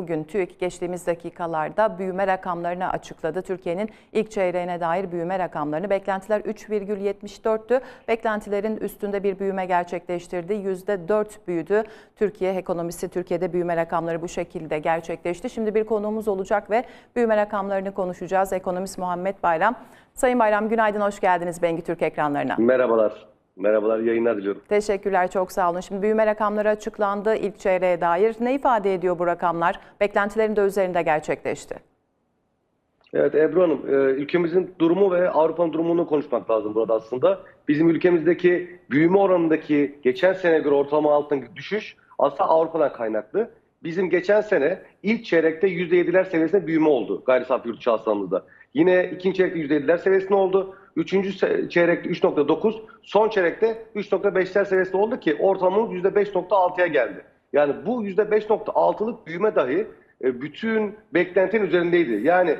bugün TÜİK geçtiğimiz dakikalarda büyüme rakamlarını açıkladı. Türkiye'nin ilk çeyreğine dair büyüme rakamlarını beklentiler 3,74'tü. Beklentilerin üstünde bir büyüme gerçekleştirdi. %4 büyüdü. Türkiye ekonomisi Türkiye'de büyüme rakamları bu şekilde gerçekleşti. Şimdi bir konuğumuz olacak ve büyüme rakamlarını konuşacağız. Ekonomist Muhammed Bayram. Sayın Bayram günaydın, hoş geldiniz Bengi Türk ekranlarına. Merhabalar. Merhabalar, yayınlar diliyorum. Teşekkürler, çok sağ olun. Şimdi büyüme rakamları açıklandı ilk çeyreğe dair. Ne ifade ediyor bu rakamlar? Beklentilerin de üzerinde gerçekleşti. Evet Ebru Hanım, e, ülkemizin durumu ve Avrupa'nın durumunu konuşmak lazım burada aslında. Bizim ülkemizdeki büyüme oranındaki geçen sene göre ortalama altındaki düşüş aslında Avrupa'dan kaynaklı. Bizim geçen sene ilk çeyrekte %7'ler seviyesinde büyüme oldu gayri safi yurt içi hasılamızda. Yine ikinci çeyrekte %7'ler seviyesinde oldu. Üçüncü çeyrekte 3.9, son çeyrekte 3.5'ler seviyesinde oldu ki ortalamamız %5.6'ya geldi. Yani bu %5.6'lık büyüme dahi e, bütün beklentinin üzerindeydi. Yani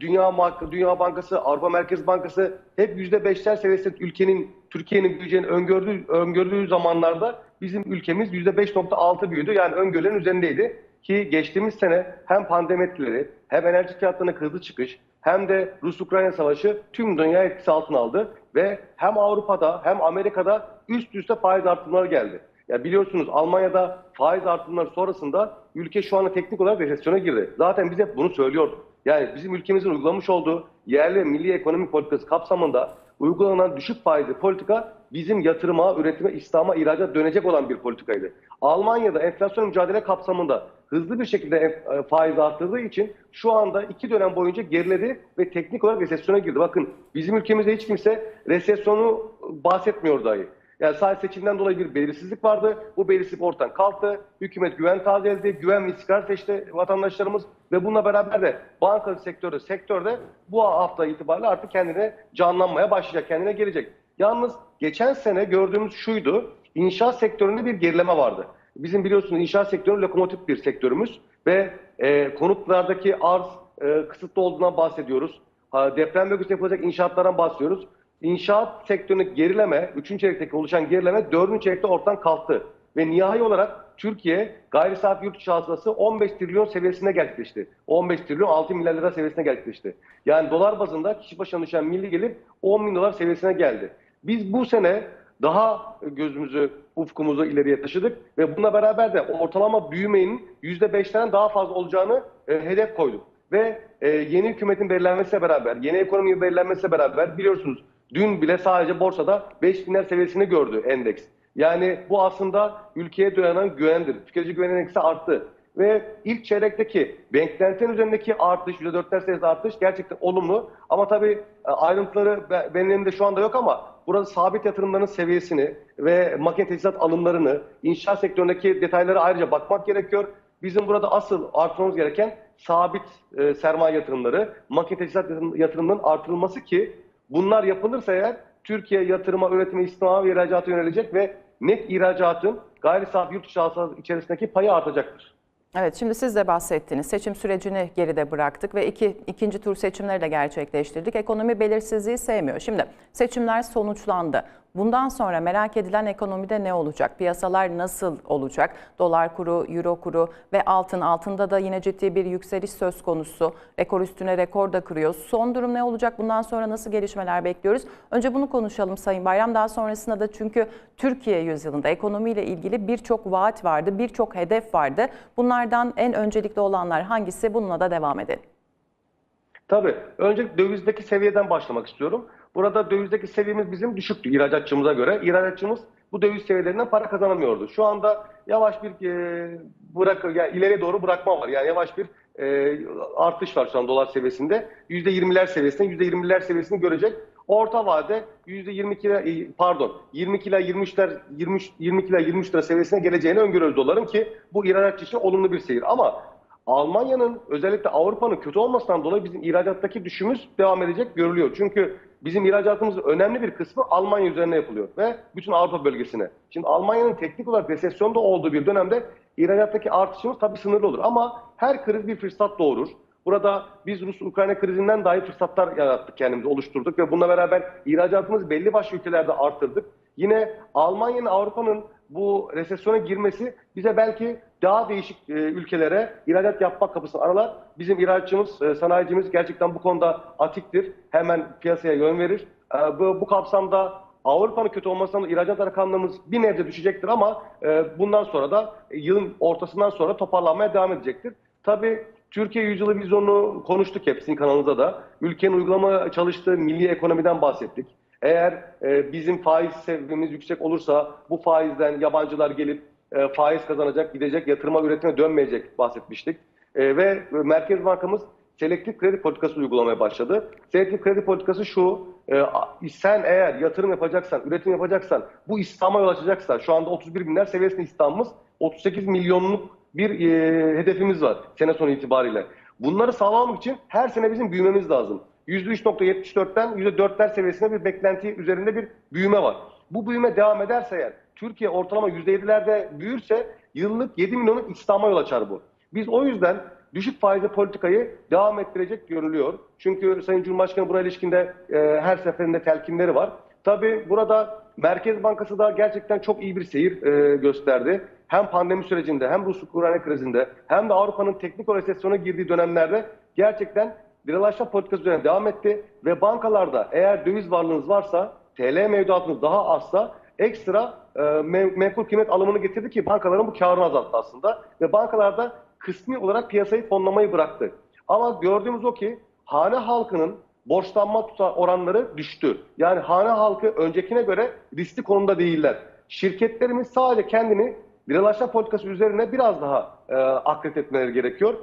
Dünya Dünya Bankası, Avrupa Merkez Bankası hep %5'ler seviyesinde ülkenin, Türkiye'nin büyüyeceğini öngördüğü, öngördüğü zamanlarda bizim ülkemiz %5.6 büyüdü. Yani öngörülerin üzerindeydi. Ki geçtiğimiz sene hem pandemi etkileri hem enerji fiyatlarına hızlı çıkış hem de Rus-Ukrayna savaşı tüm dünya etkisi altına aldı ve hem Avrupa'da hem Amerika'da üst üste faiz artımları geldi. Ya biliyorsunuz Almanya'da faiz artımları sonrasında ülke şu anda teknik olarak resesyona girdi. Zaten biz hep bunu söylüyorduk. Yani bizim ülkemizin uygulamış olduğu yerli milli ekonomi politikası kapsamında uygulanan düşük faizli politika bizim yatırıma, üretime, İslam'a, ihracat dönecek olan bir politikaydı. Almanya'da enflasyon mücadele kapsamında hızlı bir şekilde e, faiz arttırdığı için şu anda iki dönem boyunca geriledi ve teknik olarak resesyona girdi. Bakın bizim ülkemizde hiç kimse resesyonu bahsetmiyor dahi. Yani sadece seçimden dolayı bir belirsizlik vardı. Bu belirsizlik ortadan kalktı. Hükümet güven tazeledi. Güven ve istikrar seçti vatandaşlarımız. Ve bununla beraber de bankacılık sektörü, sektörde bu hafta itibariyle artık kendine canlanmaya başlayacak, kendine gelecek. Yalnız geçen sene gördüğümüz şuydu. İnşaat sektöründe bir gerileme vardı. Bizim biliyorsunuz inşaat sektörü lokomotif bir sektörümüz ve e, konutlardaki arz e, kısıtlı olduğundan bahsediyoruz. Ha, deprem bölgesinde yapılacak inşaatlardan bahsediyoruz. İnşaat sektöründeki gerileme, 3. çeyrekteki oluşan gerileme 4. çeyrekte ortadan kalktı. Ve nihai olarak Türkiye gayri safi yurt içi hasılası 15 trilyon seviyesine gerçekleşti. 15 trilyon 6 milyar lira seviyesine gerçekleşti. Yani dolar bazında kişi başına düşen milli gelir 10 bin dolar seviyesine geldi. Biz bu sene daha gözümüzü, ufkumuzu ileriye taşıdık ve bununla beraber de ortalama büyümenin %5'ten daha fazla olacağını e, hedef koyduk. Ve e, yeni hükümetin belirlenmesiyle beraber, yeni ekonominin belirlenmesiyle beraber biliyorsunuz dün bile sadece borsada 5 binler seviyesini gördü endeks. Yani bu aslında ülkeye dayanan güvendir. Tüketici güven endeksi arttı. Ve ilk çeyrekteki beklentinin üzerindeki artış, %4'ler seviyesinde artış gerçekten olumlu. Ama tabii e, ayrıntıları benim elimde şu anda yok ama burada sabit yatırımların seviyesini ve makine teçhizat alımlarını, inşaat sektöründeki detaylara ayrıca bakmak gerekiyor. Bizim burada asıl artırmamız gereken sabit e, sermaye yatırımları, makine teçhizat yatırımlarının artırılması ki bunlar yapılırsa eğer Türkiye yatırıma, üretime, istihdama ve ihracata yönelecek ve net ihracatın gayri safi yurt dışı içerisindeki payı artacaktır. Evet şimdi siz de bahsettiniz. Seçim sürecini geride bıraktık ve iki, ikinci tur seçimleri de gerçekleştirdik. Ekonomi belirsizliği sevmiyor. Şimdi seçimler sonuçlandı. Bundan sonra merak edilen ekonomide ne olacak? Piyasalar nasıl olacak? Dolar kuru, euro kuru ve altın. Altında da yine ciddi bir yükseliş söz konusu. Rekor üstüne rekor da kırıyor. Son durum ne olacak? Bundan sonra nasıl gelişmeler bekliyoruz? Önce bunu konuşalım Sayın Bayram. Daha sonrasında da çünkü Türkiye yüzyılında ekonomiyle ilgili birçok vaat vardı, birçok hedef vardı. Bunlardan en öncelikli olanlar hangisi? Bununla da devam edelim. Tabii. Önce dövizdeki seviyeden başlamak istiyorum. Burada dövizdeki seviyemiz bizim düşüktü ihracatçımıza göre. İhracatçımız bu döviz seviyelerinden para kazanamıyordu. Şu anda yavaş bir e, bırak, yani ileriye doğru bırakma var. Yani yavaş bir e, artış var şu an dolar seviyesinde. %20'ler seviyesinde, %20'ler seviyesini görecek. Orta vade %22 e, pardon 22 ila 23'ler 23 22 ila 23 lira seviyesine geleceğini öngörüyoruz doların ki bu ihracatçı için olumlu bir seyir. Ama Almanya'nın özellikle Avrupa'nın kötü olmasından dolayı bizim ihracattaki düşüşümüz devam edecek görülüyor. Çünkü bizim ihracatımızın önemli bir kısmı Almanya üzerine yapılıyor ve bütün Avrupa bölgesine. Şimdi Almanya'nın teknik olarak resesyonda olduğu bir dönemde ihracattaki artışımız tabii sınırlı olur. Ama her kriz bir fırsat doğurur. Burada biz Rus-Ukrayna krizinden dahi fırsatlar yarattık kendimizi oluşturduk ve bununla beraber ihracatımızı belli başlı ülkelerde arttırdık. Yine Almanya'nın Avrupa'nın bu resesyona girmesi bize belki daha değişik e, ülkelere ihracat yapmak kapısını aralar. Bizim ihracatçımız, e, sanayicimiz gerçekten bu konuda atiktir. Hemen piyasaya yön verir. E, bu, bu kapsamda Avrupa'nın kötü olmasından ihracat rakamlarımız bir nebze düşecektir ama e, bundan sonra da e, yılın ortasından sonra toparlanmaya devam edecektir. Tabii Türkiye Yüzyılı Vizyonu konuştuk hep sizin da. Ülkenin uygulama çalıştığı milli ekonomiden bahsettik. Eğer e, bizim faiz seviyemiz yüksek olursa bu faizden yabancılar gelip e, faiz kazanacak, gidecek, yatırıma, üretime dönmeyecek bahsetmiştik. E, ve Merkez Bankamız selektif kredi politikası uygulamaya başladı. Selektif kredi politikası şu, e, sen eğer yatırım yapacaksan, üretim yapacaksan, bu İslam'a yol açacaksa, şu anda 31 binler seviyesinde İslam'ımız 38 milyonluk bir e, hedefimiz var sene sonu itibariyle. Bunları sağlamak için her sene bizim büyümemiz lazım. %3.74'ten %4'ler seviyesinde bir beklenti üzerinde bir büyüme var. Bu büyüme devam ederse eğer Türkiye ortalama %7'lerde büyürse yıllık 7 milyonluk İslam'a yol açar bu. Biz o yüzden düşük faizli politikayı devam ettirecek görülüyor. Çünkü Sayın Cumhurbaşkanı buraya ilişkinde e, her seferinde telkinleri var. Tabii burada Merkez Bankası da gerçekten çok iyi bir seyir e, gösterdi. Hem pandemi sürecinde hem Rus-Ukrayna krizinde hem de Avrupa'nın teknik resesyona girdiği dönemlerde gerçekten liralaşma politikası üzerine devam etti. Ve bankalarda eğer döviz varlığınız varsa, TL mevduatınız daha azsa ekstra e, me- menkul kıymet alımını getirdi ki bankaların bu karını azalttı aslında. Ve bankalarda kısmi olarak piyasayı fonlamayı bıraktı. Ama gördüğümüz o ki hane halkının borçlanma oranları düştü. Yani hane halkı öncekine göre riskli konumda değiller. Şirketlerimiz sadece kendini liralaşma politikası üzerine biraz daha e, etmeleri gerekiyor.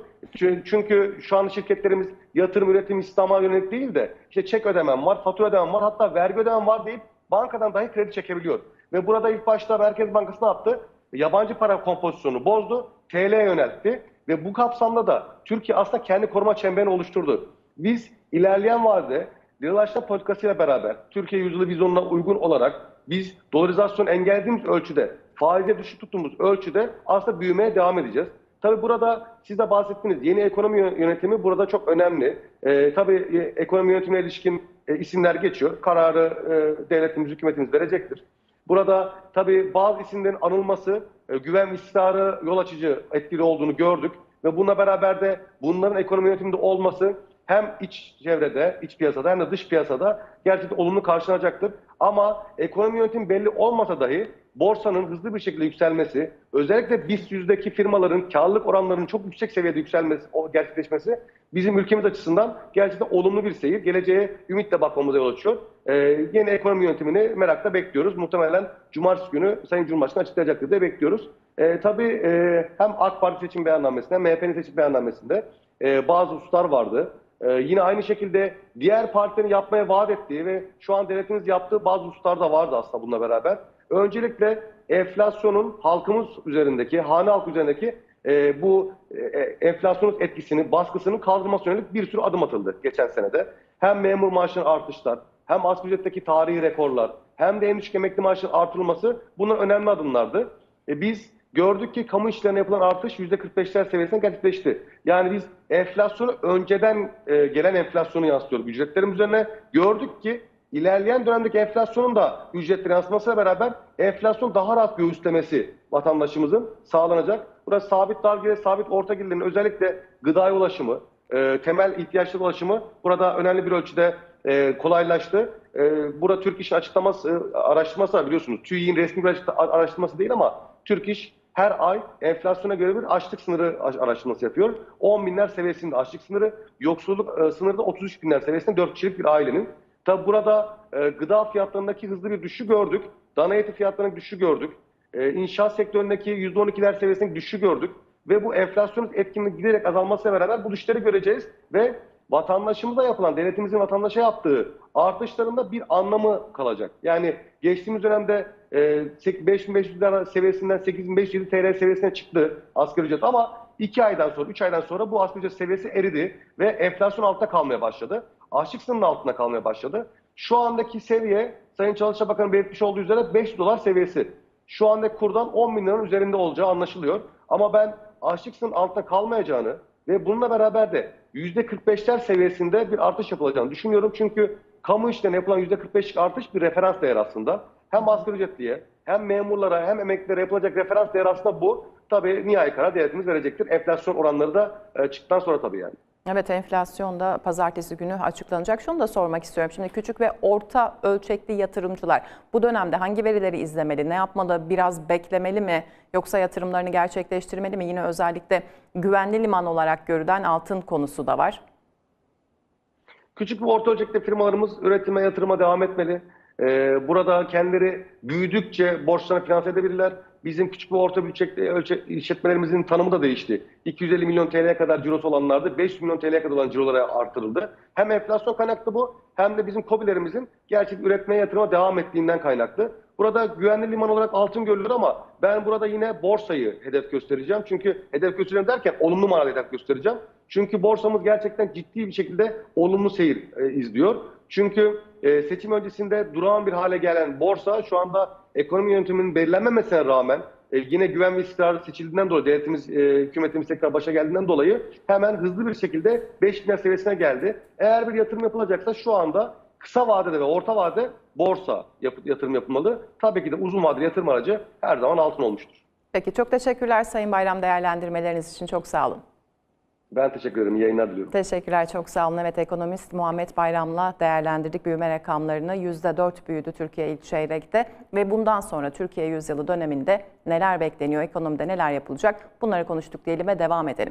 Çünkü, şu an şirketlerimiz yatırım, üretim, İslam'a yönelik değil de işte çek ödemem var, fatura ödemem var, hatta vergi ödemem var deyip bankadan dahi kredi çekebiliyor. Ve burada ilk başta Merkez Bankası ne yaptı? Yabancı para kompozisyonu bozdu, TL'ye yöneltti ve bu kapsamda da Türkiye aslında kendi koruma çemberini oluşturdu. Biz ilerleyen vadede liralaşma politikasıyla beraber Türkiye yüzyılı vizyonuna uygun olarak biz dolarizasyonu engellediğimiz ölçüde, faize düşük tuttuğumuz ölçüde aslında büyümeye devam edeceğiz. Tabii burada siz de bahsettiniz yeni ekonomi yönetimi burada çok önemli. Ee, tabii e, ekonomi yönetimine ilişkin e, isimler geçiyor. Kararı e, devletimiz, hükümetimiz verecektir. Burada tabii bazı isimlerin anılması e, güven ve yol açıcı etkili olduğunu gördük. Ve bununla beraber de bunların ekonomi yönetiminde olması hem iç çevrede, iç piyasada hem de dış piyasada gerçekten olumlu karşılanacaktır. Ama ekonomi yönetimi belli olmasa dahi borsanın hızlı bir şekilde yükselmesi, özellikle BIST yüzdeki firmaların karlılık oranlarının çok yüksek seviyede yükselmesi, o gerçekleşmesi bizim ülkemiz açısından gerçekten olumlu bir seyir. Geleceğe ümitle bakmamıza yol açıyor. Ee, yeni ekonomi yönetimini merakla bekliyoruz. Muhtemelen cumartesi günü Sayın Cumhurbaşkanı açıklayacaktır diye bekliyoruz. Ee, tabii e, hem AK Parti seçim beyannamesinde hem MHP'nin seçim beyannamesinde e, bazı hususlar vardı. Ee, yine aynı şekilde diğer partilerin yapmaya vaat ettiği ve şu an devletimiz yaptığı bazı hususlar da vardı aslında bununla beraber. Öncelikle enflasyonun halkımız üzerindeki, hane halkı üzerindeki e, bu e, enflasyonun etkisini, baskısını kaldırması yönelik bir sürü adım atıldı geçen senede. Hem memur maaşının artışlar, hem asgari ücretteki tarihi rekorlar, hem de en düşük emekli maaşının artırılması bunlar önemli adımlardı. E, biz gördük ki kamu işlerine yapılan artış %45'ler seviyesine gerçekleşti. Yani biz enflasyonu önceden e, gelen enflasyonu yansıtıyoruz ücretlerin üzerine. Gördük ki ilerleyen dönemdeki enflasyonun da ücretleri yansımasıyla beraber enflasyon daha rahat göğüslemesi vatandaşımızın sağlanacak. Burada sabit dar gelir, sabit orta gelirlerin özellikle gıdaya ulaşımı, e, temel ihtiyaçlara ulaşımı burada önemli bir ölçüde e, kolaylaştı. E, burada Türk İş'in açıklaması, e, araştırması biliyorsunuz. TÜİ'nin resmi bir araştırması değil ama Türk İş her ay enflasyona göre bir açlık sınırı araştırması yapıyor. 10 binler seviyesinde açlık sınırı, yoksulluk e, sınırı da 33 binler seviyesinde 4 kişilik bir ailenin. Tabi burada e, gıda fiyatlarındaki hızlı bir düşüşü gördük. Dana eti fiyatlarındaki düşüşü gördük. E, inşaat sektöründeki %12'ler seviyesindeki düşüşü gördük. Ve bu enflasyonun etkinliği giderek azalmasıyla beraber bu düşüşleri göreceğiz. Ve vatandaşımıza yapılan, devletimizin vatandaşa yaptığı artışlarında bir anlamı kalacak. Yani geçtiğimiz dönemde 5500 lira seviyesinden 8500 TL seviyesine çıktı asgari ücret ama 2 aydan sonra, 3 aydan sonra bu asgari ücret seviyesi eridi ve enflasyon altta kalmaya başladı. Açlık sınırının altında kalmaya başladı. Şu andaki seviye Sayın Çalışma Bakanı belirtmiş olduğu üzere 5 dolar seviyesi. Şu anda kurdan 10 bin liranın üzerinde olacağı anlaşılıyor. Ama ben açlık sınırının altında kalmayacağını ve bununla beraber de %45'ler seviyesinde bir artış yapılacağını düşünüyorum. Çünkü kamu işlerine yapılan %45'lik artış bir referans değer aslında. Hem asgari ücretliye hem memurlara hem emeklilere yapılacak referans değer aslında bu. Tabii nihai karar devletimiz verecektir. Enflasyon oranları da e, çıktıktan sonra tabii yani. Evet enflasyon da pazartesi günü açıklanacak. Şunu da sormak istiyorum. Şimdi küçük ve orta ölçekli yatırımcılar bu dönemde hangi verileri izlemeli, ne yapmalı, biraz beklemeli mi yoksa yatırımlarını gerçekleştirmeli mi? Yine özellikle güvenli liman olarak görülen altın konusu da var. Küçük ve orta ölçekli firmalarımız üretime, yatırıma devam etmeli. Ee, burada kendileri büyüdükçe borçlarını finanse edebilirler. Bizim küçük ve orta ölçekli ölçek, işletmelerimizin tanımı da değişti. 250 milyon TL'ye kadar cirosu olanlardı 500 milyon TL'ye kadar olan cirolara artırıldı. Hem enflasyon kaynaklı bu hem de bizim KOBİ'lerimizin gerçek üretmeye, yatırıma devam ettiğinden kaynaklı. Burada güvenli liman olarak altın görülür ama ben burada yine borsayı hedef göstereceğim. Çünkü hedef göstereceğim derken olumlu manada hedef göstereceğim. Çünkü borsamız gerçekten ciddi bir şekilde olumlu seyir e, izliyor. Çünkü e, seçim öncesinde durağan bir hale gelen borsa şu anda ekonomi yönetiminin belirlenmemesine rağmen e, yine güven ve istikrarı seçildiğinden dolayı devletimiz, e, hükümetimiz tekrar başa geldiğinden dolayı hemen hızlı bir şekilde 5 bin seviyesine geldi. Eğer bir yatırım yapılacaksa şu anda kısa vadede ve orta vadede borsa yap- yatırım yapılmalı. Tabii ki de uzun vadeli yatırım aracı her zaman altın olmuştur. Peki çok teşekkürler Sayın Bayram değerlendirmeleriniz için çok sağ olun. Ben teşekkür ederim. Yayınlar diliyorum. Teşekkürler çok sağ olun. Evet ekonomist Muhammed Bayram'la değerlendirdik büyüme rakamlarını. %4 büyüdü Türkiye ilk çeyrekte ve bundan sonra Türkiye yüzyılı döneminde neler bekleniyor, ekonomide neler yapılacak bunları konuştuk diyelim ve devam edelim.